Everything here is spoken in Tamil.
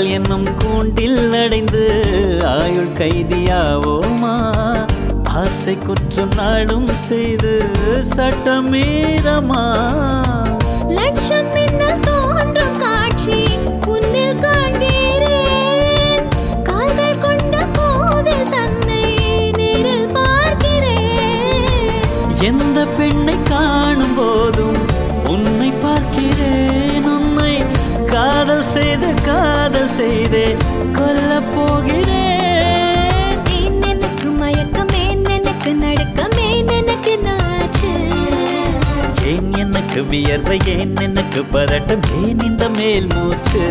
என்னும் கூண்டில் அடைந்து ஆயுள் கைதியாவோமா? ஆசை குற்றம் நாடும் செய்து சட்டமீறமா? லட்சம் தோன்றும் காட்சி உன்னில் காண்கிறேன். கால்கள் கொண்ட கோவில் தன்னை நேரில் பார்க்கிறேன். எந்த பெண்ணை காணும் போதும் காதல் செய்து காதல் செய்தே கொல்லப் போகிறேன். எனக்கு மயக்கம் எனக்கு நடுக்கம் எனக்கு நாச்சு. ஏன் எனக்கு வியர்வை ஏன் எனக்கு பதட்டம் ஏன் இந்த மேல் மூச்சு.